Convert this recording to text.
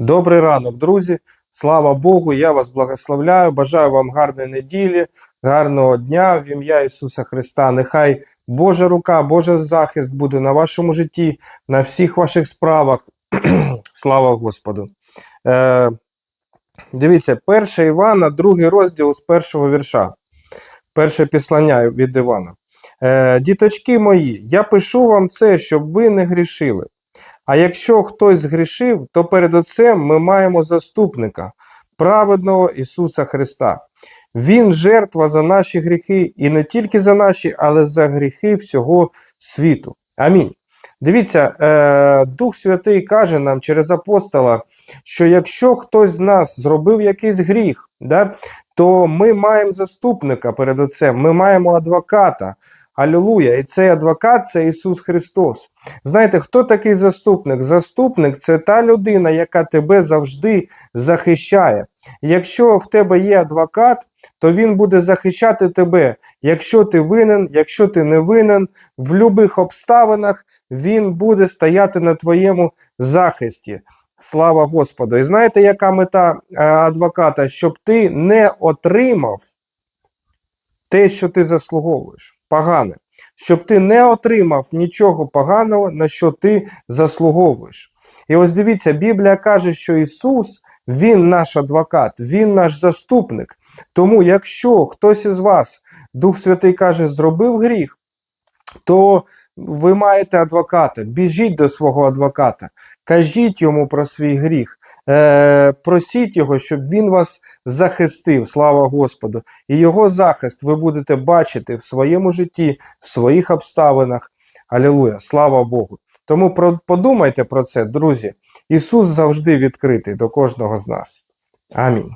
Добрий ранок, друзі. Слава Богу, я вас благословляю. Бажаю вам гарної неділі, гарного дня в ім'я Ісуса Христа. Нехай Божа рука, Божий захист буде на вашому житті, на всіх ваших справах. Слава Господу. Е, дивіться, 1 Івана, другий розділ з першого вірша. Перше післання від Івана. Е, Діточки мої, я пишу вам це, щоб ви не грішили. А якщо хтось згрішив, то перед Отцем ми маємо заступника, праведного Ісуса Христа. Він жертва за наші гріхи, і не тільки за наші, але за гріхи всього світу. Амінь. Дивіться, е, Дух Святий каже нам через апостола, що якщо хтось з нас зробив якийсь гріх, да, то ми маємо заступника перед Отцем, ми маємо адвоката. Алілуя! І цей адвокат це Ісус Христос. Знаєте, хто такий заступник? Заступник це та людина, яка тебе завжди захищає. Якщо в тебе є адвокат, то він буде захищати тебе. Якщо ти винен, якщо ти не винен, в будь-яких обставинах він буде стояти на твоєму захисті. Слава Господу! І знаєте, яка мета е, адвоката? Щоб ти не отримав те, що ти заслуговуєш, погане. Щоб ти не отримав нічого поганого, на що ти заслуговуєш. І ось дивіться, Біблія каже, що Ісус, Він наш адвокат, Він наш заступник. Тому, якщо хтось із вас, Дух Святий каже, зробив гріх, то ви маєте адвоката, біжіть до свого адвоката, кажіть йому про свій гріх, е, просіть його, щоб він вас захистив, слава Господу. І його захист ви будете бачити в своєму житті, в своїх обставинах. Алілуя, слава Богу. Тому про, подумайте про це, друзі. Ісус завжди відкритий до кожного з нас. Амінь.